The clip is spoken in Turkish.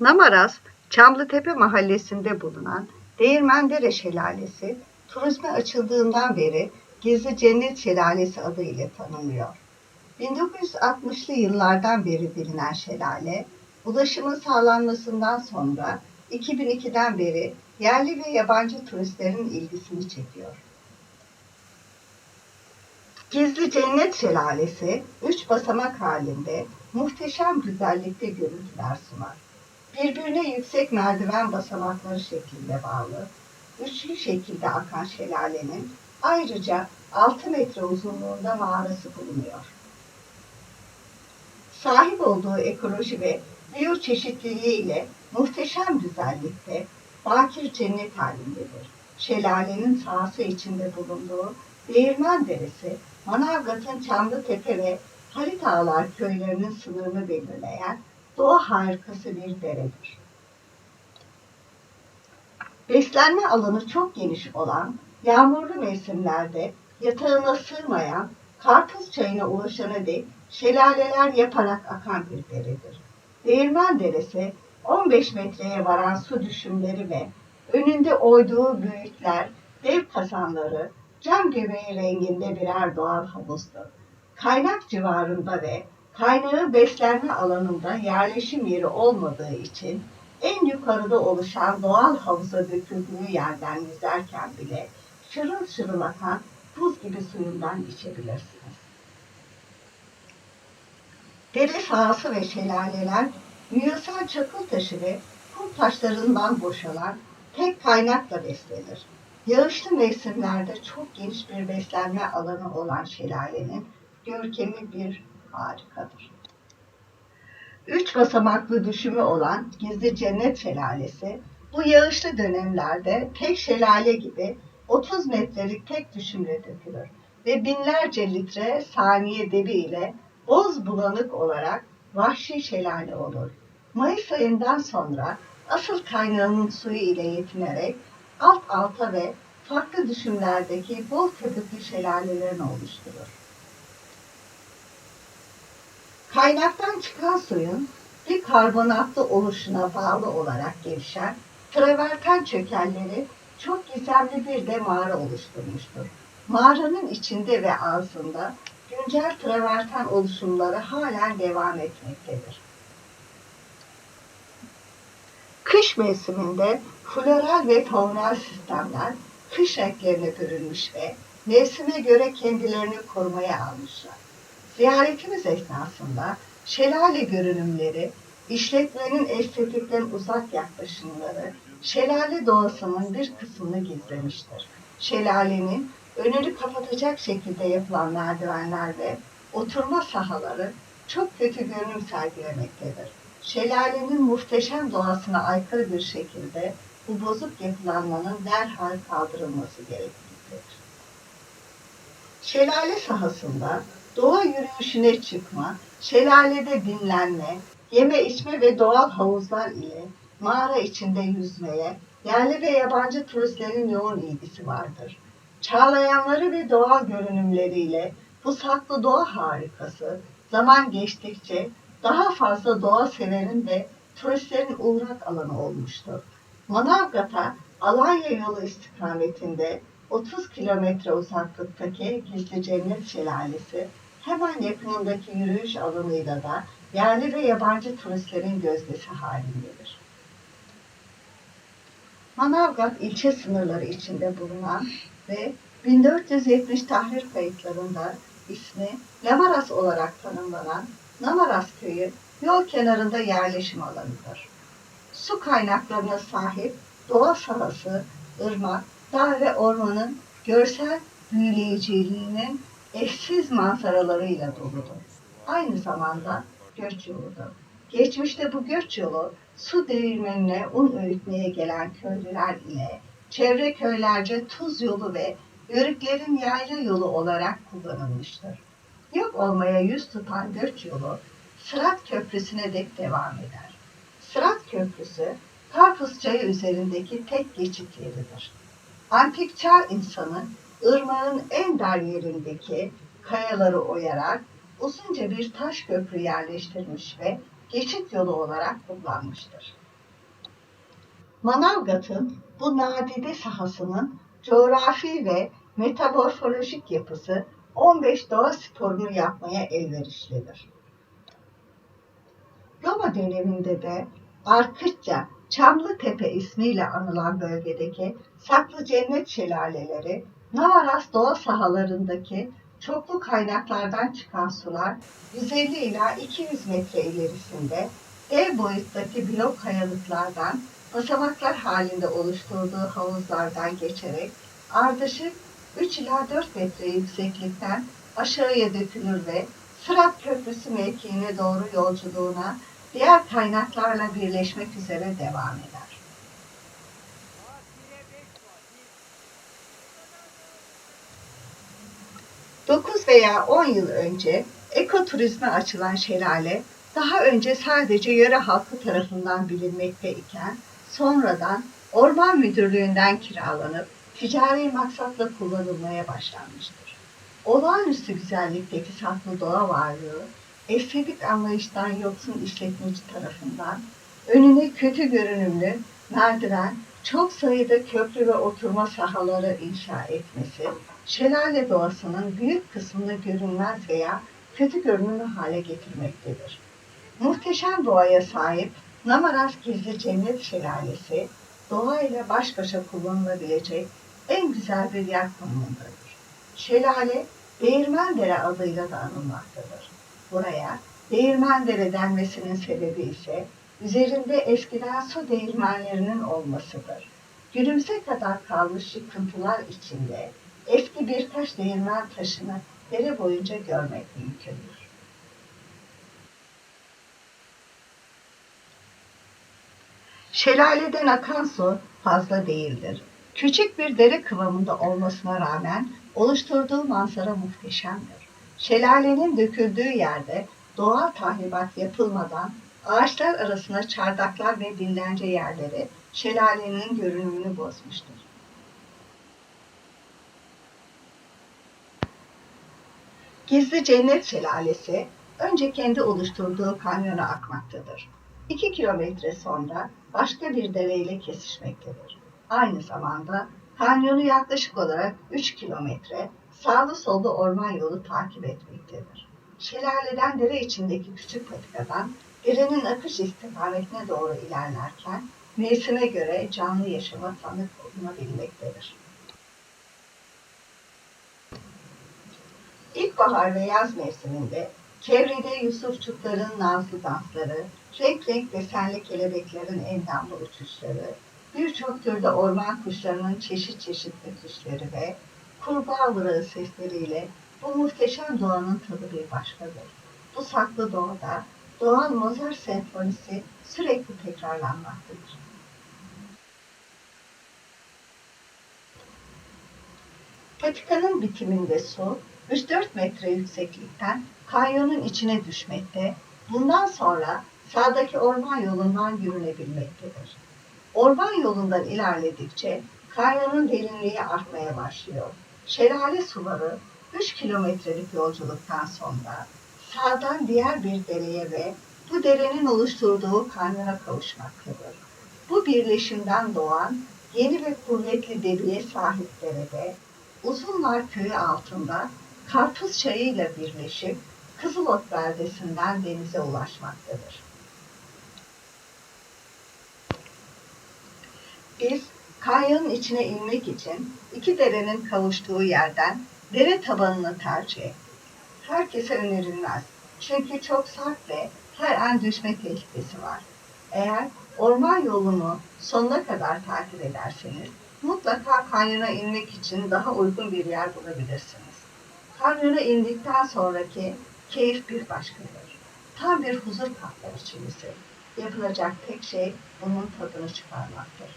Namaraz, Çamlıtepe mahallesinde bulunan Değirmendere Şelalesi, turizme açıldığından beri Gizli Cennet Şelalesi adıyla tanınıyor. 1960'lı yıllardan beri bilinen şelale, ulaşımın sağlanmasından sonra 2002'den beri yerli ve yabancı turistlerin ilgisini çekiyor. Gizli Cennet Şelalesi, üç basamak halinde muhteşem güzellikte görüntüler sunar. Birbirine yüksek merdiven basamakları şeklinde bağlı, üçlü şekilde akan şelalenin ayrıca 6 metre uzunluğunda mağarası bulunuyor. Sahip olduğu ekoloji ve biyoçeşitliliği ile muhteşem güzellikte bakir cennet halindedir. Şelalenin sahası içinde bulunduğu Değirmen Deresi, Manavgat'ın Çamlıtepe ve Halit Ağlar köylerinin sınırını belirleyen doğa harikası bir deredir. Beslenme alanı çok geniş olan, yağmurlu mevsimlerde yatağına sığmayan, karpuz çayına ulaşana dek şelaleler yaparak akan bir deredir. Değirmen Deresi, 15 metreye varan su düşümleri ve önünde oyduğu büyükler, dev kazanları, cam göbeği renginde birer doğal havuzdur. Kaynak civarında ve kaynağı beslenme alanında yerleşim yeri olmadığı için en yukarıda oluşan doğal havuza döküldüğü yerden yüzerken bile şırıl şırıl akan buz gibi suyundan içebilirsiniz. Dere sahası ve şelaleler Müyasal çakıl taşı ve kum taşlarından boşalan tek kaynakla beslenir. Yağışlı mevsimlerde çok geniş bir beslenme alanı olan şelalenin görkemi bir harikadır. Üç basamaklı düşümü olan Gizli Cennet Şelalesi, bu yağışlı dönemlerde tek şelale gibi 30 metrelik tek düşümle dökülür ve binlerce litre saniye debi ile boz bulanık olarak vahşi şelale olur. Mayıs ayından sonra asıl kaynağının suyu ile yetinerek alt alta ve farklı düşümlerdeki bol köpüklü şelalelerini oluşturur. Kaynaktan çıkan suyun bir karbonatlı oluşuna bağlı olarak gelişen traverten çökelleri çok gizemli bir de mağara oluşturmuştur. Mağaranın içinde ve ağzında güncel traverten oluşumları halen devam etmektedir. Kış mevsiminde floral ve faunal sistemler kış renklerine bürünmüş ve mevsime göre kendilerini korumaya almışlar. Ziyaretimiz esnasında şelale görünümleri, işletmenin estetikten uzak yaklaşımları, şelale doğasının bir kısmını gizlemiştir. Şelalenin önünü kapatacak şekilde yapılan merdivenler ve oturma sahaları çok kötü görünüm sergilemektedir. Şelalenin muhteşem doğasına aykırı bir şekilde bu bozuk yapılanmanın derhal kaldırılması gerekmektedir. Şelale sahasında doğa yürüyüşüne çıkma, şelalede dinlenme, yeme içme ve doğal havuzlar ile mağara içinde yüzmeye yerli ve yabancı turistlerin yoğun ilgisi vardır. Çağlayanları ve doğal görünümleriyle bu saklı doğa harikası zaman geçtikçe daha fazla doğa severin ve turistlerin uğrak alanı olmuştur. Manavgat'a Alanya yolu istikametinde 30 kilometre uzaklıktaki Gizli Cennet Şelalesi hemen yakınındaki yürüyüş alanıyla da yerli ve yabancı turistlerin gözdesi halindedir. Manavgat ilçe sınırları içinde bulunan ve 1470 tahrir kayıtlarında ismi Lamaras olarak tanımlanan Namaras köyü yol kenarında yerleşim alanıdır. Su kaynaklarına sahip doğa sahası, ırmak, dağ ve ormanın görsel büyüleyiciliğinin eşsiz manzaralarıyla doludur. Aynı zamanda göç yoludur. Geçmişte bu göç yolu su değirmenine un öğütmeye gelen köylüler ile çevre köylerce tuz yolu ve yörüklerin yayla yolu olarak kullanılmıştır. Yok olmaya yüz tutan göç yolu Sırat Köprüsü'ne dek devam eder. Sırat Köprüsü, Karpuz Çayı üzerindeki tek geçit yeridir. Antik çağ insanı ırmağın en dar yerindeki kayaları oyarak uzunca bir taş köprü yerleştirmiş ve geçit yolu olarak kullanmıştır. Manavgat'ın bu nadide sahasının coğrafi ve metamorfolojik yapısı 15 doğa sporunu yapmaya elverişlidir. Roma döneminde de Arkıtça Çamlıtepe ismiyle anılan bölgedeki Saklı Cennet Şelaleleri, Navaras doğa sahalarındaki çoklu kaynaklardan çıkan sular 150 ila 200 metre ilerisinde dev boyuttaki blok kayalıklardan basamaklar halinde oluşturduğu havuzlardan geçerek ardışık 3 ila 4 metre yükseklikten aşağıya dökülür ve Sırat Köprüsü mevkiine doğru yolculuğuna diğer kaynaklarla birleşmek üzere devam eder. Dokuz veya on yıl önce ekoturizme açılan şelale daha önce sadece yöre halkı tarafından bilinmekte iken sonradan Orman Müdürlüğü'nden kiralanıp ticari maksatla kullanılmaya başlanmıştır. Olağanüstü güzellikteki saklı doğa varlığı, estetik anlayıştan yoksun işletmeci tarafından önüne kötü görünümlü merdiven, çok sayıda köprü ve oturma sahaları inşa etmesi, şelale doğasının büyük kısmını görünmez veya kötü görünümlü hale getirmektedir. Muhteşem doğaya sahip Namaras Gizli Cennet Şelalesi, doğayla baş başa kullanılabilecek en güzel bir yer konumundadır. Şelale, Değirmendere adıyla da anılmaktadır. Buraya Değirmendere denmesinin sebebi ise üzerinde eskiden su değirmenlerinin olmasıdır. Günümüze kadar kalmış yıkıntılar içinde eski bir taş değirmen taşını dere boyunca görmek mümkündür. Şelaleden akan su fazla değildir. Küçük bir dere kıvamında olmasına rağmen oluşturduğu manzara muhteşemdir. Şelalenin döküldüğü yerde doğal tahribat yapılmadan ağaçlar arasına çardaklar ve dinlence yerleri şelalenin görünümünü bozmuştur. Gizli Cennet Şelalesi önce kendi oluşturduğu kanyona akmaktadır. 2 kilometre sonra başka bir dereyle kesişmektedir. Aynı zamanda kanyonu yaklaşık olarak 3 kilometre sağlı sollu orman yolu takip etmektedir. Şelaleden dere içindeki küçük patikadan derenin akış istikametine doğru ilerlerken mevsime göre canlı yaşama tanık olunabilmektedir. İlkbahar ve yaz mevsiminde çevrede yusufçukların nazlı dansları, renk renk desenli kelebeklerin endamlı uçuşları, birçok türde orman kuşlarının çeşit çeşit ötüşleri ve kurbağa vırağı sesleriyle bu muhteşem doğanın tadı bir başkadır. Bu saklı doğada doğan Mozart senfonisi sürekli tekrarlanmaktadır. Patikanın bitiminde su 3-4 metre yükseklikten kanyonun içine düşmekte, bundan sonra sağdaki orman yolundan yürünebilmektedir. Orman yolundan ilerledikçe kanyonun derinliği artmaya başlıyor. Şelale suları 3 kilometrelik yolculuktan sonra sağdan diğer bir dereye ve bu derenin oluşturduğu kanyona kavuşmaktadır. Bu birleşimden doğan yeni ve kuvvetli debiye sahip derede Uzunlar köyü altında Karpuz Çayı ile birleşip Kızılot beldesinden denize ulaşmaktadır. Biz kanyonun içine inmek için iki derenin kavuştuğu yerden dere tabanını tercih ettik. Herkese önerilmez. Çünkü çok sert ve her an düşme tehlikesi var. Eğer orman yolunu sonuna kadar takip ederseniz mutlaka kanyona inmek için daha uygun bir yer bulabilirsiniz. Kanyona indikten sonraki keyif bir başkadır. Tam bir huzur içimizi. Yapılacak tek şey bunun tadını çıkarmaktır.